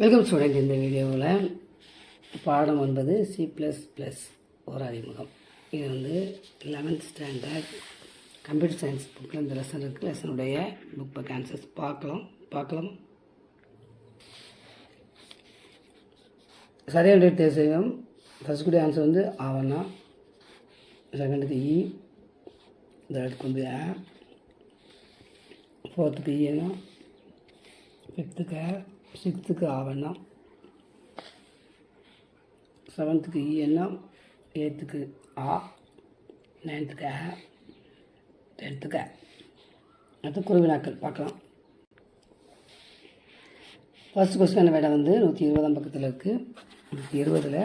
Welcome student இந்த வீடியோவில் பாடம் ஒன்பது சி ப்ளஸ் ப்ளஸ் ஒரு அறிமுகம். இது வந்து லெவன்த் ஸ்டாண்டர்ட் கம்ப்யூட்டர் சயின்ஸ் புக்கில் இந்த லெசன் இருக்குது லெசனுடைய புக் பக் ஆன்சர்ஸ் பார்க்கலாம். பார்க்கலாம். சரியான டேட் தேர்வு செய்வோம். ஃபஸ்ட் கூட ஆன்சர் வந்து ஆவண்ணா செகண்டுக்கு இ தேர்டுக்கு வந்து ஏ ஃபோர்த்துக்கு இஏனா ஃபிஃப்த்துக்கு சிக்ஸ்த்துக்கு ஆவண்ணா செவன்த்துக்கு இஎன்னா e எயித்துக்கு ஆ நைன்த்துக்கு ஆ டென்த்துக்கு அடுத்து குருவினாக்கள் பார்க்கலாம். ஃபர்ஸ்ட் கொஸ்டின் விட வந்து நூற்றி இருபதாம் பக்கத்தில் இருக்குது நூற்றி இருபதில்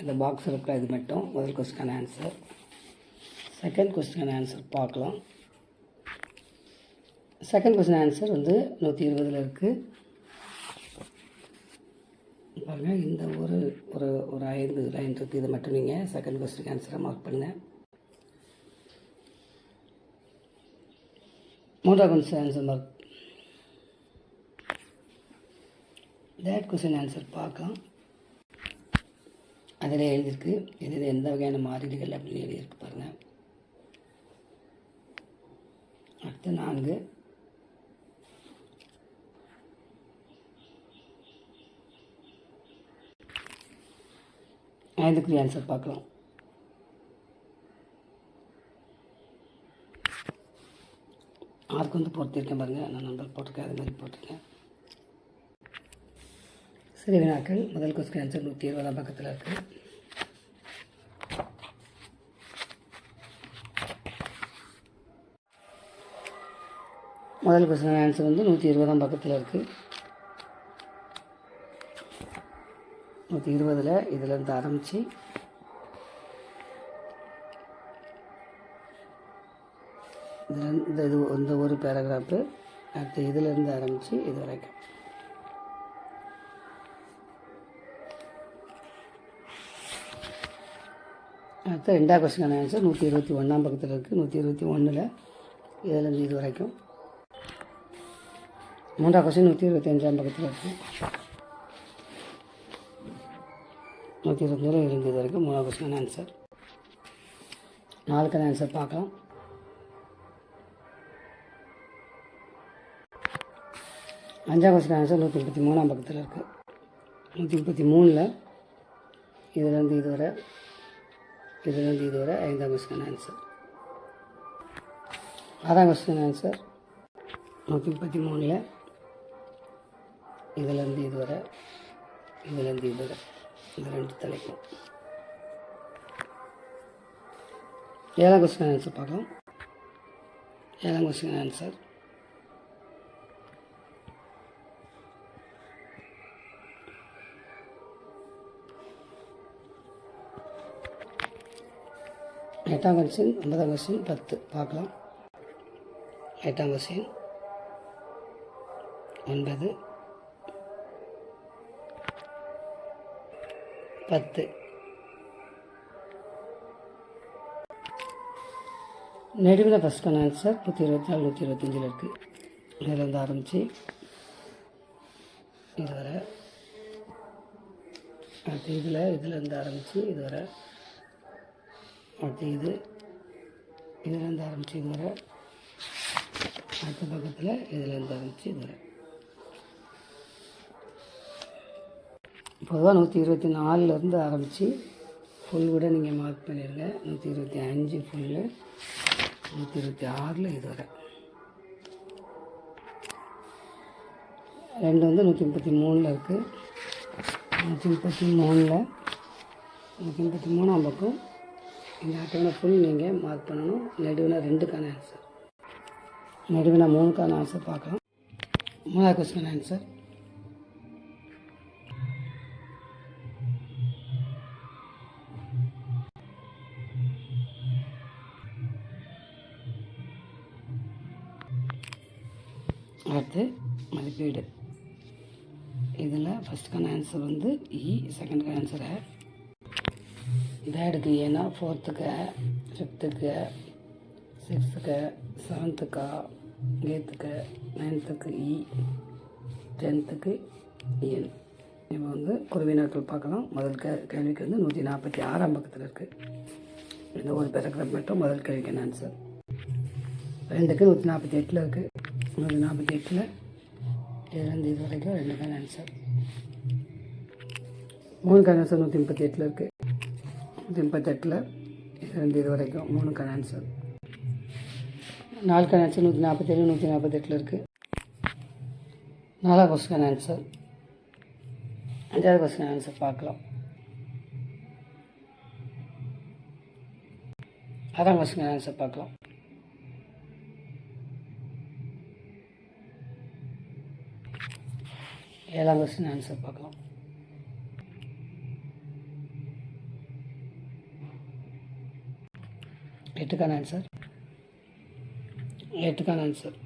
இந்த பாக்ஸ் இருக்கிற இது மட்டும் முதல் question answer second question answer பார்க்கலாம். செகண்ட் கொஸ்டின் ஆன்சர் வந்து நூற்றி இருபதில் இருக்குது பாருங்கள் இந்த ஒரு ஒரு ஒரு ஐந்து லைன் இருக்குது இதை மட்டும் நீங்கள் செகண்ட் கொஸ்டின் ஆன்சரை மார்க் பண்ணுங்கள் மூன்றாவது question answer mark that question answer பார்க்கலாம். அதில் எழுதியிருக்கு இது எந்த வகையான மாறிலிகள் அப்படின்னு எழுதியிருக்கு பாருங்கள் அடுத்து நான்கு. ஐந்துக்குரிய ஆன்சர் பார்க்கலாம். அதுக்கு வந்து பொறுத்திருக்கேன் பாருங்கள் நான் நம்பர் போட்டிருக்கேன். அது மாதிரி போட்டிருக்கேன். சரி வினாக்கள். முதல் கொஸ்டின் ஆன்சர் நூற்றி இருபதாம் பக்கத்தில் இருக்குது முதல் கொஸ்டின் ஆன்சர் வந்து நூற்றி இருபதாம் பக்கத்தில் இருக்குது நூற்றி இருபதில் இதிலேருந்து ஆரம்பித்து இதில் இந்த இது இந்த ஒரு பேராகிராஃபு அடுத்து இதிலேருந்து ஆரம்பித்து இது வரைக்கும். அடுத்து ரெண்டாவது கொஸ்டின் ஆன்சர் நூற்றி இருபத்தி ஒன்றாம் பக்கத்தில் இருக்குது நூற்றி இருபத்தி ஒன்றில் இதிலேருந்து இது வரைக்கும். மூன்றாவது கொஸ்டின் நூற்றி இருபத்தி அஞ்சாம் பக்கத்தில் இருக்குது நூற்றி இருபத்தொரு இருந்து இது வரைக்கும் மூணாவது கொஸ்டின் ஆன்சர் நாலுக்கான ஆன்சர் பார்க்கலாம். அஞ்சாம் கொஸ்டின் ஆன்சர் நூற்றி முப்பத்தி மூணாம் பக்கத்தில் இருக்குது நூற்றி முப்பத்தி மூணில் இதுலேருந்து இதுவரை இதுலேருந்து இது வரை ஐந்தாம் கொஸ்டின் ஆன்சர் ஆறாம் கொஸ்டின் ஆன்சர் நூற்றி முப்பத்தி மூணில் இதுலேருந்து இதுவரை இதுலேருந்து இதுவரை. இந்த ரெண்டு தலைக்கும் ஏழாம் கொஸ்டின் ஆன்சர் பார்க்கலாம். ஏழாம் கொஸ்டின் ஆன்சர் எட்டாம் கொஸ்டின் ஒன்பதாம் கொஸ்டின் பத்து. பார்க்கலாம். எட்டாம் கொஸ்டின் ஒன்பது பத்து. நெடுவில் ஃபஸ்ட்டான ஆன்சர் நூற்றி இருபத்தி நாலு நூற்றி இருபத்தஞ்சில் இருக்குது இதிலேருந்து ஆரம்பித்து இதுவரை. அடுத்து இதில் இதிலேருந்து ஆரம்பித்து இதுவரை. அடுத்து இது இதிலேருந்து ஆரம்பித்து இதுவரை. அடுத்த பக்கத்தில் இதுலேருந்து ஆரம்பித்து இது பொதுவாக நூற்றி இருபத்தி நாலுலேருந்து ஆரம்பித்து ஃபுல் கூட நீங்கள் மார்க் பண்ணிடுங்க நூற்றி இருபத்தி அஞ்சு ஃபுல்லு நூற்றி இருபத்தி ஆறில் இது வரை. ரெண்டு வந்து நூற்றி முப்பத்தி மூணில் இருக்குது நூற்றி முப்பத்தி மூணில் நூற்றி முப்பத்தி மூணாம் பக்கம். இந்த அட்டவணை ஃபுல் நீங்கள் மார்க் பண்ணணும். நெடுவினா ரெண்டுக்கான ஆன்சர் நெடுவினா மூணுக்கான ஆன்சர் பார்க்கலாம். மூணாவது கொஸ்டின் ஆன்சர் அடுத்து மதிப்பீடு. இதில் ஃபஸ்ட்டுக்கான ஆன்சர் வந்து இ செகண்டுக்கு ஆன்சர் ஆட் தேர்டுக்கு ஏன்னா ஃபோர்த்துக்கு ஃபிஃப்த்துக்கு சிக்ஸ்த்துக்கு செவன்த்துக்கு எயித்துக்கு நைன்த்துக்கு இ டென்த்துக்கு என் இப்போ வந்து குருவி நாட்கள் பார்க்கலாம். முதல் க கேள்விக்கு வந்து நூற்றி நாற்பத்தி ஆறாம் பக்கத்தில் இருக்குது இந்த ஒரு பேராகிராஃப் மட்டும் முதல் கேள்விக்கு ஆன்சர் ரெண்டுக்கு நூற்றி நாற்பத்தி எட்டில் இருக்குது நூற்றி நாற்பத்தி எட்டில் இதுலேருந்து இது வரைக்கும் ரெண்டுக்கான ஆன்சர் மூணுக்கான ஆன்சர் நூற்றி முப்பத்தி எட்டில் இருக்குது நூற்றி முப்பத்தெட்டில் இதுலேருந்து இது வரைக்கும் மூணுக்கான ஆன்சர் நாலுக்கான ஆன்சர் நூற்றி நாற்பத்தேழு நூற்றி நாற்பத்தெட்டில் இருக்குது நாலாம் கொஸ்டின் ஆன்சர் அஞ்சாவது கொஸ்டின் ஆன்சர் பார்க்கலாம். ஆறாம் கொஸ்டின் ஆன்சர் பார்க்கலாம். ஏழாம் கொஸ்டின் ஆன்சர் பார்க்கலாம். எட்டுக்கான ஆன்சர் எட்டுக்கான ஆன்சர்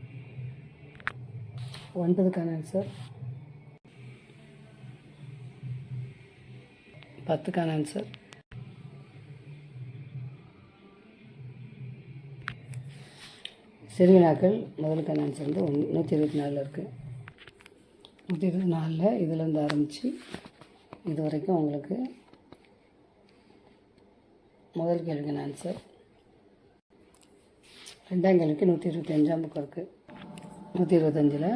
ஒன்பதுக்கான ஆன்சர் பத்துக்கான ஆன்சர் சிறுவினாக்கள் முதலுக்கான ஆன்சர் வந்து ஒன் நூற்றி இருபத்தி நாலில் இருக்குது நூற்றி நாளில் நாலில் இதுலேருந்து ஆரம்பித்து இது வரைக்கும் உங்களுக்கு முதல் கேள்விக்கான ஆன்சர் ரெண்டாம் கேள்விக்கு நூற்றி இருபத்தி அஞ்சாம் புக்கம் இருக்குது நூற்றி இருபத்தஞ்சில்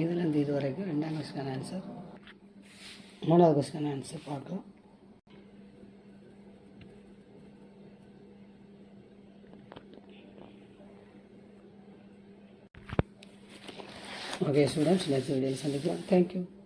இதுலேருந்து இது வரைக்கும் ரெண்டாம் கொஸ்டின் ஆன்சர் மூணாவது கொஸ்டின் ஆன்சர் பார்க்கலாம். Okay, students, let's see the lesson. Thank you.